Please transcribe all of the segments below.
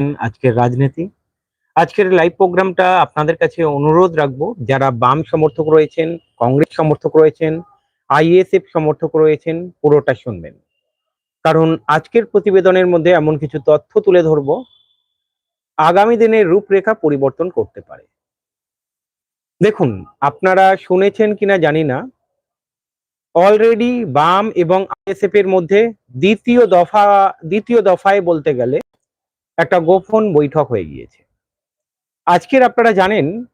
আজকের রাজনীতি। আজকের লাইভ প্রোগ্রামটা আপনাদের কাছে অনুরোধ রাখব, যারা বাম সমর্থক রয়েছেন, কংগ্রেস সমর্থক রয়েছেন আইএসএফ সমর্থক রয়েছেন, পুরোটা শুনবেন। কারণ আজকের প্রতিবেদনের মধ্যে এমন কিছু তথ্য তুলে ধরবো, আগামী দিনের রূপরেখা পরিবর্তন করতে পারে। দেখুন, আপনারা শুনেছেন কিনা জানি না অলরেডি বাম এবং আইএসএফ এর মধ্যে দ্বিতীয় দফা, দ্বিতীয় দফায় বলতে গেলে একটা গোপন বৈঠক হয়ে গিয়েছে। আজকের আপনারা জানেন,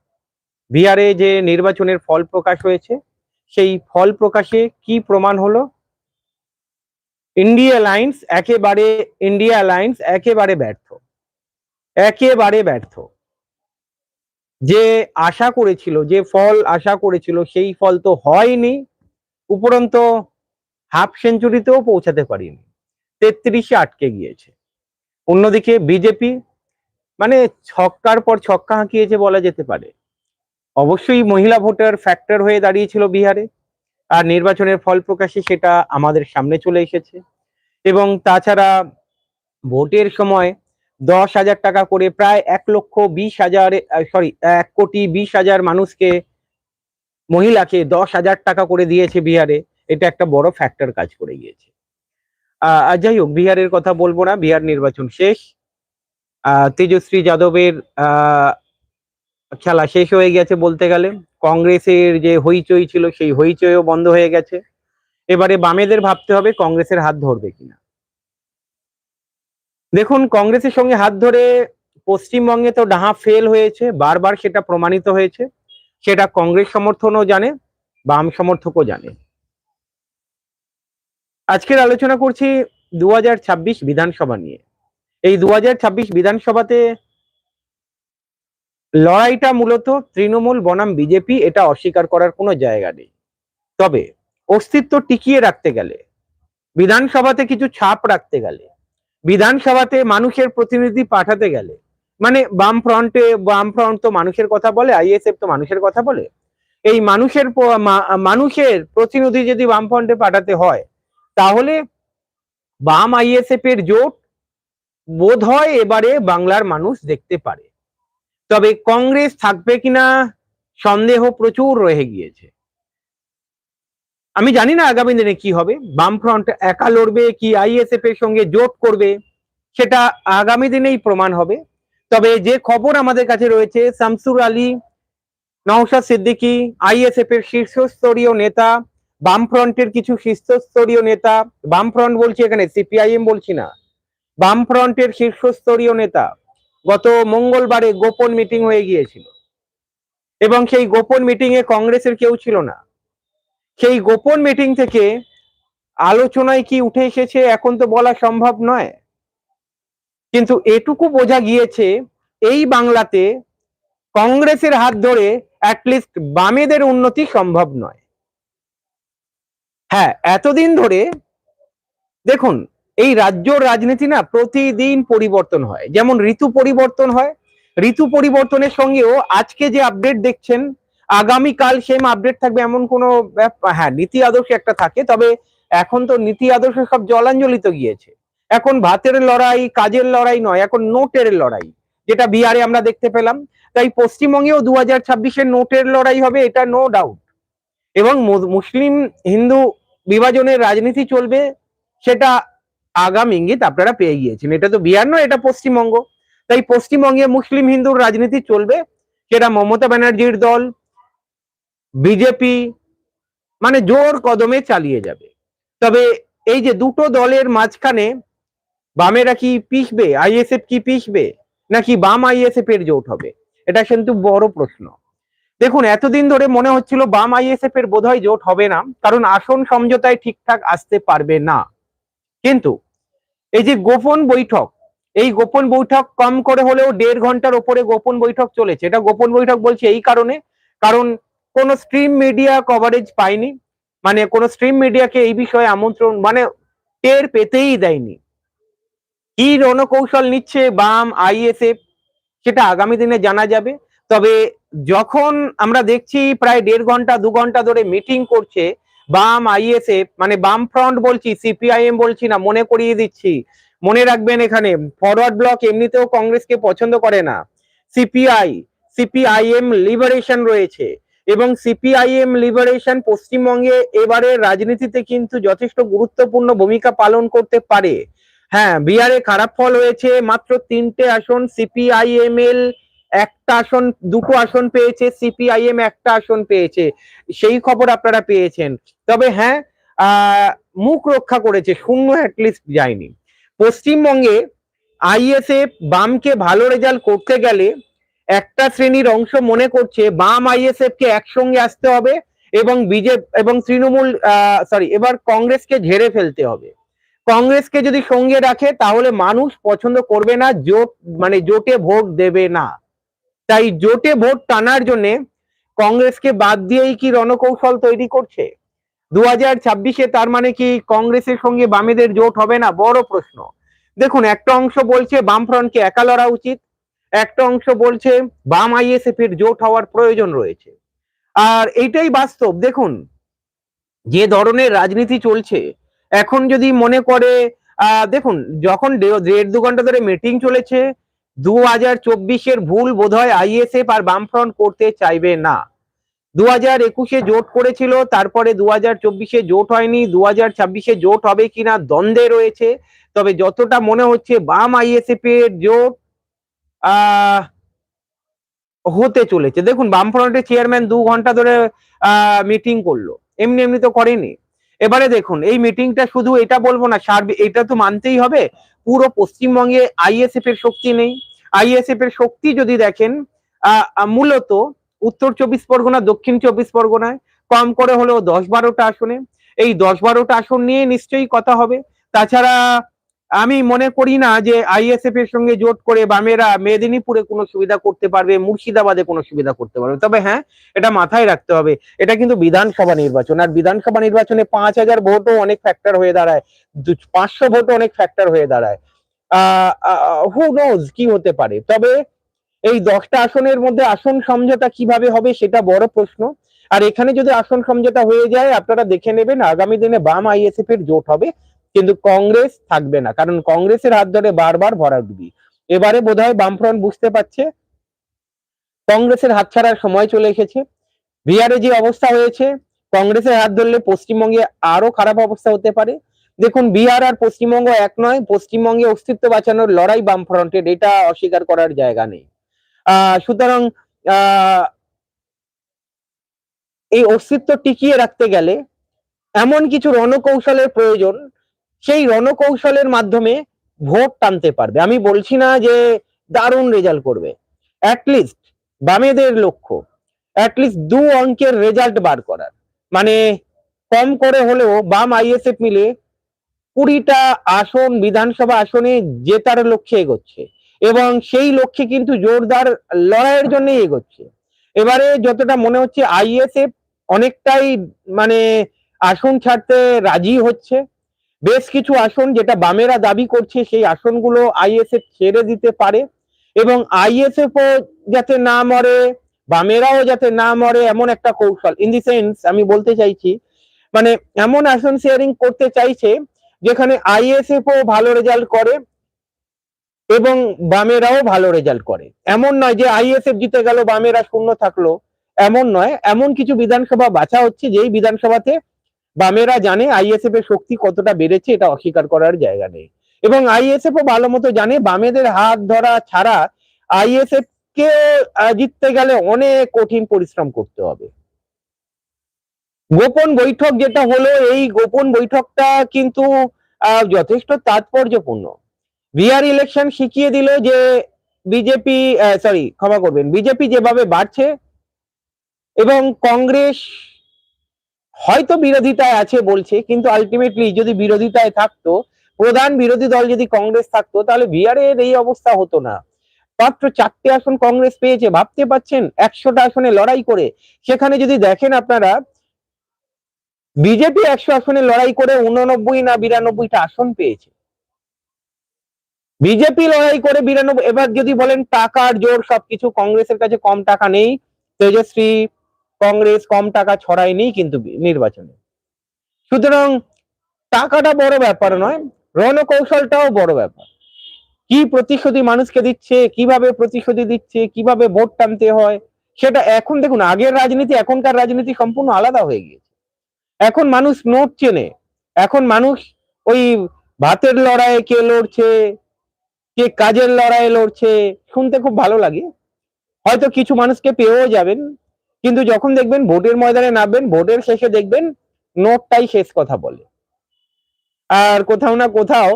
বিহারে যে নির্বাচনের ফল প্রকাশ হয়েছে, সেই ফল প্রকাশে কি প্রমাণ হলো? ইন্ডিয়া অ্যালায়েন্স একেবারে ইন্ডিয়া অ্যালায়েন্স একেবারে ব্যর্থ। একেবারে ব্যর্থ। যে আশা করেছিল, যে ফল আশা করেছিল, সেই ফল তো হয়নি। উপরন্ত হাফ সেঞ্চুরিতেও পৌঁছাতে পারিনি। তেত্রিশে আটকে গিয়েছে। অন্যদিকে বিজেপি মানে ছক্কার পর ছক্কা হাঁকিয়েছে বলা যেতে পারে। অবশ্যই মহিলা ভোটার ফ্যাক্টর হয়ে দাঁড়িয়েছিল বিহারে, আর নির্বাচনের ফল প্রকাশে সেটা আমাদের সামনে চলে এসেছে। এবং তাছাড়া ভোটের সময় দশ হাজার টাকা করে প্রায় এক লক্ষ বিশ হাজার সরি এক কোটি বিশ হাজার মানুষকে মহিলাকে দশ হাজার টাকা করে দিয়েছে বিহারে। এটা একটা বড় ফ্যাক্টর কাজ করে গিয়েছে। যাই হোক বিহারের কথা বলব না বিহার নির্বাচন শেষ। আহ, তেজস্বী যাদবের আহ, খেলা শেষ হয়ে গেছে বলতে গেলে। কংগ্রেসের যে হইচই ছিল সেই হইচইও বন্ধ হয়ে গেছে। এবারে বামেদের ভাবতে হবে কংগ্রেসের হাত ধরবে কিনা। দেখুন কংগ্রেসের সঙ্গে হাত ধরে পশ্চিমবঙ্গে তো ডাহা ফেল হয়েছে বারবার সেটা প্রমাণিত হয়েছে। সেটা কংগ্রেস সমর্থনও জানে বাম সমর্থকও জানে। আজকের আলোচনা করছি দু হাজার ছাব্বিশ বিধানসভা নিয়ে। এই দু হাজার ছাব্বিশ বিধানসভাতে লড়াইটা মূলত তৃণমূল বনাম বিজেপি, এটা অস্বীকার করার কোনো জায়গা নেই। তবে অস্তিত্ব টিকিয়ে রাখতে গেলে, বিধানসভাতে কিছু ছাপ রাখতে গেলে, বিধানসভাতে মানুষের প্রতিনিধি পাঠাতে গেলে মানে বাম ফ্রন্টে বাম ফ্রন্ট তো মানুষের কথা বলে, আইএসএফ তো মানুষের কথা বলে, এই মানুষের মানুষের প্রতিনিধি যদি বাম ফ্রন্টে পাঠাতে হয় তাহলে বাম আইএসএফ এর জোট বোধ হয় এবারে বাংলার মানুষ দেখতে পারে। তবে কংগ্রেস থাকবে কিনা সন্দেহ প্রচুর রয়ে গিয়েছে। আমি জানি না আগামী দিনে কি হবে। বামফ্রন্ট একা লড়বে কি আইএসএফ এর সঙ্গে জোট করবে সেটা আগামী দিনেই প্রমাণ হবে। তবে যে খবর আমাদের কাছে রয়েছে, শামসুর আলী, নওশাদ সিদ্দিকী আইএসএফ এর শীর্ষস্তরীয় নেতা বামফ্রন্টের কিছু শীর্ষস্তরীয় নেতা, বামফ্রন্ট বলছি এখানে, সিপিআইএম বলছি না, বামফ্রন্টের শীর্ষস্তরীয় নেতা গত মঙ্গলবারে গোপন মিটিং হয়ে গিয়েছিল। এবং সেই গোপন মিটিং এ কংগ্রেসের কেউ ছিল না। সেই গোপন মিটিং থেকে আলোচনায় কি উঠে এসেছে এখন তো বলা সম্ভব নয়। কিন্তু এটুকু বোঝা গিয়েছে, এই বাংলাতে কংগ্রেসের হাত ধরে অ্যাটলিস্ট বামেদের উন্নতি সম্ভব নয়। হ্যাঁ এতদিন ধরে দেখুন, এই রাজ্যর রাজনীতি না প্রতিদিন পরিবর্তন হয়। যেমন ঋতু পরিবর্তন হয়, ঋতু পরিবর্তনের সঙ্গেও আজকে যে আপডেট দেখছেন, আগামীকাল সেম আপডেট থাকবে এমন কোনো হ্যাঁ নীতি আদর্শ একটা থাকে, তবে এখন তো নীতি আদর্শ সব জলাঞ্জলিত গিয়েছে। এখন ভাতের লড়াই, কাজের লড়াই নয়, এখন নোটের লড়াই, যেটা বিহারে আমরা দেখতে পেলাম। তাই পশ্চিমবঙ্গেও দু হাজার ছাব্বিশের নোটের লড়াই হবে, এটা নো ডাউট এবং মুসলিম হিন্দু বিভাজনের রাজনীতি চলবে সেটা আগাম ইঙ্গিত আপনারা পেয়ে গিয়েছেন। এটা তো বিহার নয়, এটা পশ্চিমবঙ্গ। তাই পশ্চিমবঙ্গে মুসলিম হিন্দুর রাজনীতি চলবে সেটা মমতা ব্যানার্জির দল, বিজেপি মানে জোর কদমে চালিয়ে যাবে। তবে এই যে দুটো দলের মাঝখানে বামেরা কি পিসবে আইএসএফ কি পিসবে নাকি বাম আইএসএফ এর জোট হবে, এটা কিন্তু বড় প্রশ্ন। দেখুন, এতদিন ধরে মনে হচ্ছিল বাম আইএসএফ এর বোধহয় জোট হবে না, কারণ আসন সমঝোতায় ঠিকঠাক আসতে পারবে না। কিন্তু এই যে গোপন বৈঠক, এই গোপন বৈঠক কম করে হলেও দেড় ঘণ্টার ওপরে গোপন বৈঠক চলেছে। এটা গোপন বৈঠক বলছি এই কারণে, কারণ কোন স্ট্রিম মিডিয়া কভারেজ পায়নি মানে কোন স্ট্রিম মিডিয়াকে এই বিষয়ে আমন্ত্রণ মানে টের পেতেই দেয়নি। কি রণকৌশল নিচ্ছে বাম আইএসএফ সেটা আগামী দিনে জানা যাবে। তবে যখন আমরা দেখছি প্রায় দেড় ঘণ্টা, দু ঘণ্টা ধরে মিটিং করছে, বাম আইএসএফ মানে বাম ফ্রন্ট বলছি সিপিআইএম বলছি না, মনে করিয়ে দিচ্ছি। মনে রাখবেন এখানে ফরওয়ার্ড ব্লক এমনিতেও কংগ্রেসকে পছন্দ করে না। সিপিআই সিপিআইএম লিবারেশন রয়েছে এবং সিপিআইএম লিবারেশন পশ্চিমবঙ্গে এবারে রাজনীতিতে কিন্তু যথেষ্ট গুরুত্বপূর্ণ ভূমিকা পালন করতে পারে। হ্যাঁ বিহারে খারাপ ফল হয়েছে, মাত্র তিনটে আসন সিপিআইএম এল একটা আসন, দুটো আসন পেয়েছে, সিপিআইএম একটা আসন পেয়েছে, সেই খবর আপনারা পেয়েছেন। তবে হ্যাঁ মুখ রক্ষা করেছে, শূন্য অ্যাটলিস্ট যায়নি। পশ্চিমবঙ্গে আইএসএফ বামকে ভালো রেজাল্ট করতে গেলে একটা শ্রেণির অংশ মনে করছে বাম আইএসএফ কে একসঙ্গে আসতে হবে এবং বিজেপি এবং তৃণমূল সরি এবার কংগ্রেসকে ঝেড়ে ফেলতে হবে। কংগ্রেসকে যদি সঙ্গে রাখে, তাহলে মানুষ পছন্দ করবে না, জোট মানে জোটে ভোট দেবে না। তাই জোটে ভোট টানার জন্য কংগ্রেসকে বাদ দিয়েই কি রণকৌশল তৈরি করছে? দু হাজার ছাব্বিশে তার মানে কি কংগ্রেসের সঙ্গে বামেদের জোট হবে না? বড় প্রশ্ন। দেখুন, একটা অংশ বলছে বামফ্রন্টকে একা লড়া উচিত, একটা অংশ বলছে বাম আইএসএফ এর জোট হওয়ার প্রয়োজন রয়েছে। আর এইটাই বাস্তব। দেখুন, যে ধরনের রাজনীতি চলছে, এখন যদি মনে করে দেখুন, যখন দেড় দু ঘণ্টা ধরে মিটিং চলেছে দু হাজার চব্বিশের ভুল বোধহয় আইএসএফ আর বামফ্রন্ট করতে চাইবে না। দু হাজার একুশে জোট করেছিল, তারপরে দু হাজার চব্বিশে জোট হয়নি দু হাজার ছাব্বিশে জোট হবে কিনা দ্বন্দ্বে রয়েছে। তবে যতটা মনে হচ্ছে বাম আইএসএফ এর জোট হতে চলেছে। দেখুন, বামফ্রন্টের চেয়ারম্যান দু ঘণ্টা ধরে মিটিং করল। এমনি এমনি তো করেনি। এবারে দেখুন, এই মিটিংটা শুধু এটা বলব না সার্বিক এটা তো মানতেই হবে। পুরো পশ্চিমবঙ্গে আইএসএফ এর শক্তি নেই। আইএসএফ এর শক্তি যদি দেখেন মূলত উত্তর চব্বিশ পরগনা, দক্ষিণ চব্বিশ পরগনায়। কম করে হলেও দশ বারোটা আসনে। এই দশ বারোটা আসন নিয়ে নিশ্চয়ই কথা হবে। তাছাড়া আমি মনে করি না যে আইএসএফ এর সঙ্গে জোট করে বামেরা মেদিনীপুরে কোনো সুবিধা করতে পারবে, মুর্শিদাবাদে কোনো সুবিধা করতে পারবে। তবে হ্যাঁ এটা মাথায় রাখতে হবে। এটা কিন্তু বিধানসভা নির্বাচন। আর বিধানসভা নির্বাচনে পাঁচ হাজার ভোটও অনেক ফ্যাক্টর হয়ে দাঁড়ায়। পাঁচশো ভোটও অনেক ফ্যাক্টর হয়ে দাঁড়ায়। আহ হু নোজ কি হতে পারে? তবে এই দশটা আসনের মধ্যে আসন সমঝোতা কীভাবে হবে সেটা বড় প্রশ্ন। আর এখানে যদি আসন সমঝোতা হয়ে যায়, আপনারা দেখে নেবেন আগামী দিনে বাম আইএসএফ এর জোট হবে। কিন্তু কংগ্রেস থাকবে না। কারণ কংগ্রেসের হাত ধরে বারবার ভরা ভরাডুবি এবারে বোধহয় বামফ্রন্ট বুঝতে পারছে, কংগ্রেসের হাত ছাড়ার সময় চলে এসেছে। বিহারে যে অবস্থা হয়েছে, কংগ্রেসের হাত ধরলে পশ্চিমবঙ্গে আরও খারাপ অবস্থা হতে পারে। দেখুন বিহার আর পশ্চিমবঙ্গ এক নয়, পশ্চিমবঙ্গে অস্তিত্ব বাঁচানোর লড়াই বামফ্রন্টের, এটা অস্বীকার করার জায়গা নেই। আহ সুতরাং এই অস্তিত্ব টিকিয়ে রাখতে গেলে এমন কিছু রণকৌশলের প্রয়োজন সেই রণকৌশলের মাধ্যমে ভোট টানতে পারবে। আমি বলছি না যে দারুণ রেজাল্ট করবে। অ্যাটলিস্ট বামেদের লক্ষ্য অ্যাটলিস্ট দু অঙ্কের রেজাল্ট বার করার। মানে কম করে হলেও বাম আইএসএফ মিলে কুড়িটা আসন, বিধানসভা আসনে জেতার লক্ষ্যে এগোচ্ছে। এবং সেই লক্ষ্যে কিন্তু জোরদার লড়াইয়ের জন্য এগোচ্ছে। এবারে যতটা মনে হচ্ছে আইএসএফ অনেকটাই মানে আসন ছাড়তে রাজি হচ্ছে। বেশ কিছু আসন যেটা বামেরা দাবি করছে, সেই আসনগুলো আইএসএফ ছেড়ে দিতে পারে এবং আইএসএফ ও যাতে না মরে, বামেরাও যাতে না মরে, এমন একটা কৌশল। ইন দি সেন্স আমি বলতে চাইছি মানে এমন আসন শেয়ারিং করতে চাইছে, যেখানে আইএসএফ ও ভালো রেজাল্ট করে এবং বামেরাও ভালো রেজাল্ট করে। এমন নয় যে আইএসএফ জিতে গেল, বামেরা শূন্য থাকল, এমন নয়। এমন কিছু বিধানসভা বাছা হচ্ছে, যেই বিধানসভাতে বামেরা জানে আইএসএফ এর শক্তি কতটা বেড়েছে এটা অস্বীকার করার জায়গা নেই। এবং আইএসএফ ও ভালো মতো জানে বামেদের হাত ধরা ছাড়া আইএসএফ কে জিততে গেলে অনেক কঠিন পরিশ্রম করতে হবে। গোপন বৈঠক যেটা হলো, এই গোপন বৈঠকটা কিন্তু যথেষ্ট তাৎপর্যপূর্ণ। বিহার ইলেকশন শিখিয়ে দিল যে বিজেপি সরি ক্ষমা করবেন। বিজেপি যেভাবে বাড়ছে এবং কংগ্রেস হয়তো বিরোধিতায় আছে বলছে, কিন্তু আলটিমেটলি যদি বিরোধিতায় থাকতো, প্রধান বিরোধী দল যদি কংগ্রেস থাকতো, তাহলে বিহারের এই অবস্থা হতো না। মাত্র চারটে আসন কংগ্রেস পেয়েছে, ভাবতে পাচ্ছেন একশোটা আসনে লড়াই করে। সেখানে যদি দেখেন আপনারা, বিজেপি একশো আসনে লড়াই করে উননব্বই না বিরানব্বইটা আসন পেয়েছে। বিজেপি লড়াই করে বিরানব্বই, এবার যদি বলেন টাকার জোর সবকিছু, কংগ্রেসের কাছে কম টাকা নেই, তেজশ্রী কংগ্রেস কম টাকা ছড়ায়নি কিন্তু নির্বাচনে। সুতরাং টাকাটা বড় ব্যাপার নয়, রণকৌশলটাও বড় ব্যাপার। কি প্রতিশ্রুতি মানুষকে দিচ্ছে, কীভাবে প্রতিশ্রুতি দিচ্ছে, কীভাবে ভোট টানতে হয়, সেটা এখন দেখুন, আগের রাজনীতি, এখনকার রাজনীতি সম্পূর্ণ আলাদা হয়ে গিয়েছে। এখন মানুষ নোট চেনে, এখন মানুষ ওই ভাতের লড়াইয়ে কে লড়ছে, কে কাজের লড়াইয়ে লড়ছে, শুনতে খুব ভালো লাগে। হয়তো কিছু মানুষকে পেয়েও যাবেন কিন্তু যখন দেখবেন ভোটের ময়দানে নামবেন, ভোটের শেষে দেখবেন নোটটাই শেষ কথা বলে। আর কোথাও না কোথাও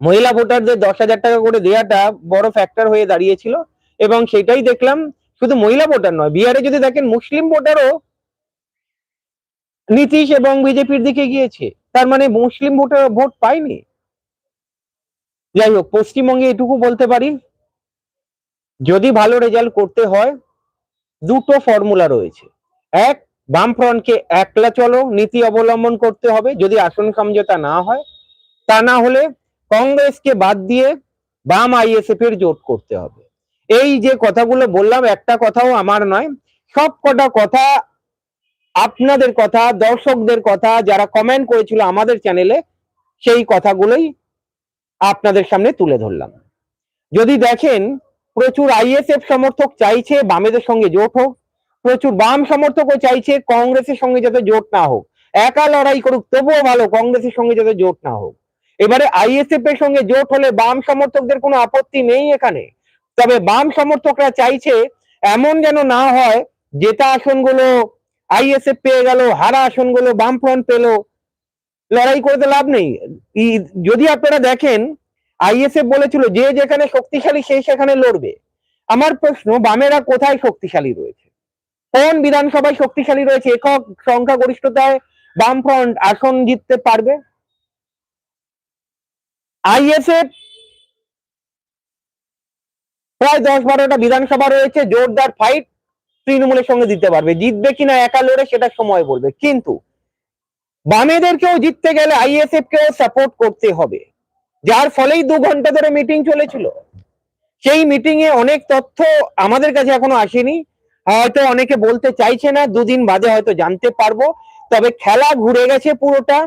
মহিলা ভোটারদের দশ হাজার টাকা করে দেওয়াটা বড় ফ্যাক্টর হয়ে দাঁড়িয়েছিল এবং সেটাই দেখলাম শুধু মহিলা ভোটার নয়, বিহারে যদি দেখেন মুসলিম ভোটারও নীতিশ এবং বিজেপির দিকে গিয়েছে। তার মানে মুসলিম ভোটার ভোট পায়নি। যাই হোক, পশ্চিমবঙ্গে এটুকু বলতে পারি, যদি ভালো রেজাল্ট করতে হয় দুটো ফর্মুলা রয়েছে। এক, বামফ্রন্টকে একলা চলো, নীতি অবলম্বন করতে হবে, যদি আসন সমঝোতা না হয়। তা না হলে কংগ্রেসকে বাদ দিয়ে বাম আইএসএফ এর জোট করতে হবে। এই যে কথাগুলো বললাম, একটা কথাও আমার নয়, সব কটা কথা আপনাদের কথা, দর্শকদের কথা, যারা কমেন্ট করেছিল আমাদের চ্যানেলে সেই কথাগুলোই আপনাদের সামনে তুলে ধরলাম। যদি দেখেন প্রচুর আইএসএফ সমর্থক চাইছে, বামেদের সঙ্গে জোট হোক। প্রচুর বাম সমর্থকও চাইছে, কংগ্রেসের সঙ্গে যাতে জোট না হোক। একা লড়াই করুক, তবুও ভালো, কংগ্রেসের সঙ্গে যাতে জোট না হোক। এবারে আইএসএফ এর সঙ্গে জোট হলে বাম সমর্থকদের কোনো আপত্তি নেই এখানে। তবে বাম সমর্থকরা চাইছে, এমন যেন না হয়, জেতা আসনগুলো আইএসএফ পেয়ে গেল, হারা আসনগুলো বাম ফ্রন্ট পেল, লড়াই করতে লাভ নেই। যদি আপনারা দেখেন আইএসএফ বলেছিল, যে যেখানে শক্তিশালী সেই সেখানে লড়বে। আমার প্রশ্ন, বামেরা কোথায় শক্তিশালী রয়েছে? কোন বিধানসভায় শক্তিশালী রয়েছে? একক সংখ্যাগরিষ্ঠতায় বামফ্রন্ট আসন জিততে পারবে? আইএসএফ প্রায় দশ বারোটা বিধানসভা রয়েছে, জোরদার ফাইট তৃণমূলের সঙ্গে দিতে পারবে। জিতবে কিনা, একা লড়ে সেটা সময় বলবে। কিন্তু বামেদেরকেও জিততে গেলে আইএসএফ কেও সাপোর্ট করতে হবে। যার ফলেই দু ঘণ্টা ধরে মিটিং চলেছিল। সেই মিটিং এ অনেক তথ্য আমাদের কাছে এখনও আসেনি। হয়তো অনেকে বলতে চাইছে না, দুদিন বাদে হয়তো জানতে পারব। তবে খেলা ঘুরে গেছে পুরোটা।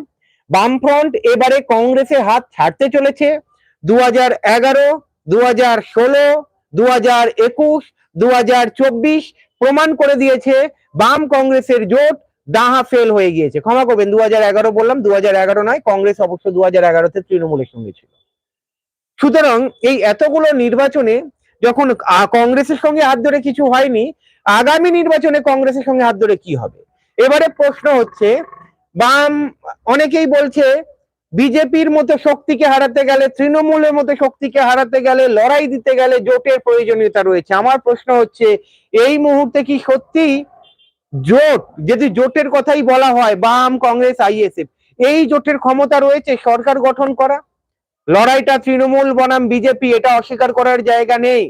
বামফ্রন্ট এবারে কংগ্রেসের হাত ছাড়তে চলেছে। দু হাজার এগারো দু হাজার ষোলো দু হাজার একুশ দু হাজার চব্বিশ প্রমাণ করে দিয়েছে বাম কংগ্রেসের জোট। ডাহা ফেল হয়ে গিয়েছে। ক্ষমা করবেন দু এগারো বললাম দু এগারো নয়, কংগ্রেস অবশ্য দু হাজার এগারোতে তৃণমূলের সঙ্গে ছিল। সুতরাং এই এতগুলো নির্বাচনে যখন কংগ্রেসের সঙ্গে হাত ধরে কিছু হয়নি, আগামী নির্বাচনে কংগ্রেসের সঙ্গে হাত ধরে কি হবে? এবারে প্রশ্ন হচ্ছে, বাম, অনেকেই বলছে, বিজেপির মতো শক্তিকে হারাতে গেলে, তৃণমূলের মতো শক্তিকে হারাতে গেলে, লড়াই দিতে গেলে জোটের প্রয়োজনীয়তা রয়েছে। আমার প্রশ্ন হচ্ছে, এই মুহূর্তে কি সত্যি জোট, যদি জোটের কথাই বলা হয়, বাম, কংগ্রেস আইএসএফ এই জোটের ক্ষমতা রয়েছে, সরকার গঠন করা? লড়াইটা তৃণমূল বনাম বিজেপি, এটা অস্বীকার করার জায়গা নেই।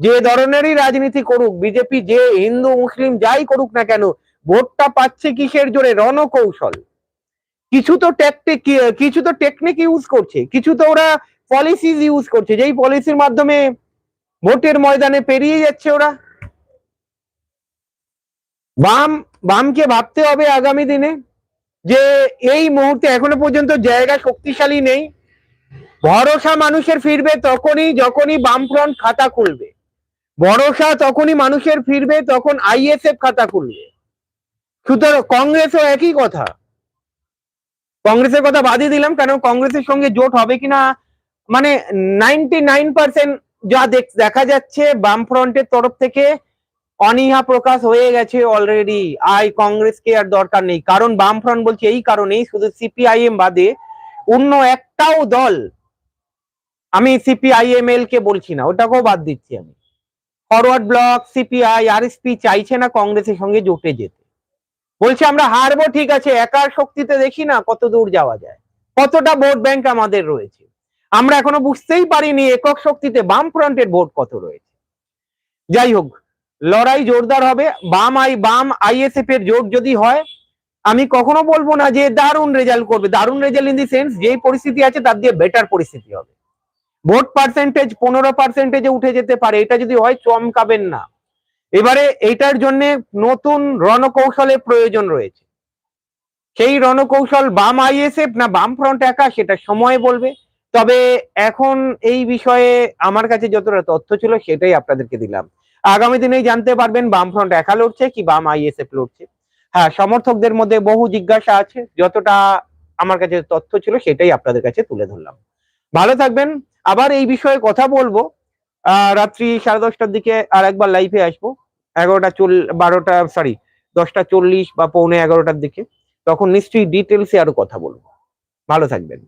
যে ধরনেরই রাজনীতি করুক, বিজেপি, যে হিন্দু, মুসলিম, যাই করুক না কেন, ভোটটা পাচ্ছে কিসের জোরে? রণকৌশল। কিছু তো ট্যাকটিক কিছু তো টেকনিক ইউজ করছে, কিছু তো ওরা পলিসিস ইউজ করছে, যেই পলিসির মাধ্যমে ভোটের ময়দানে পেরিয়ে যাচ্ছে ওরা। বাম, বামকে ভাবতে হবে আগামী দিনে যে এই মুহূর্তে এখনও পর্যন্ত জায়গা শক্তিশালী নেই। ভরসা মানুষের ফিরবে তখনই, যখনই বামফ্রন্ট খাতা খুলবে। ভরসা তখনই মানুষের ফিরবে তখন আইএসএফ খাতা খুলবে। সুতরাং কংগ্রেসও একই কথা। কংগ্রেসের কথা বাদই দিলাম, কারণ কংগ্রেসের সঙ্গে জোট হবে কিনা মানে নাইনটি নাইন পার্সেন্ট যা দেখ- যাচ্ছে বামফ্রন্টের তরফ থেকে অনীহা প্রকাশ হয়ে গেছে অলরেডি আই, কংগ্রেসকে আর দরকার নেই। কারণ বামফ্রন্ট বলছে এই কারণেই শুধু সিপিআইএম বাদে অন্য একটাও দল আমি সিপিআইএমএল কে বলছি না, ওটাকেও বাদ দিচ্ছি আমি। ফরওয়ার্ড ব্লক সিপিআই আরএসপি চাইছে না কংগ্রেসের সঙ্গে জোটে যেতে। বলছে আমরা হারবো, ঠিক আছে, একার শক্তিতে দেখি না কত দূর যাওয়া যায়। কতটা ভোট ব্যাংক আমাদের রয়েছে। আমরা এখনও বুঝতেই পারিনি একক শক্তিতে বাম ফ্রন্টের ভোট কত রয়েছে। যাই হোক লড়াই জোরদার হবে, বাম আই, বাম আইএসএফ এর জোট যদি হয়, আমি কখনো বলব না যে দারুণ রেজাল্ট করবে। দারুণ রেজাল্ট ইন দি সেন্স যেই পরিস্থিতি আছে, তার দিয়ে বেটার পরিস্থিতি হবে। ভোট পার্সেন্টেজ পনেরো পার্সেন্টেজে উঠে যেতে পারে। এটা যদি হয়, চমকাবেন না। এবারে এইটার জন্য নতুন রণকৌশলের প্রয়োজন রয়েছে। সেই রণকৌশল বাম আইএসএফ না বাম ফ্রন্ট একা, সেটা সময় বলবে। তবে এখন এই বিষয়ে আমার কাছে যতটা তথ্য ছিল, সেটাই আপনাদেরকে দিলাম। আগামী দিনেই জানতে পারবেন বাম ফ্রন্ট একা লড়ছে কি বাম আইএসএফ লড়ছে। হ্যাঁ সমর্থকদের মধ্যে বহু জিজ্ঞাসা আছে, যতটা আমার কাছে তথ্য ছিল সেটাই আপনাদের কাছে তুলে ধরলাম। ভালো থাকবেন, আবার এই বিষয়ে কথা বলব। আহ, রাত্রি সাড়ে দশটার দিকে আর একবার লাইভে আসব। এগারোটা চল, বারোটা সরি দশটা চল্লিশ বা পৌনে এগারোটার দিকে। তখন নিশ্চয়ই ডিটেলসে আরও কথা বলব। ভালো থাকবেন।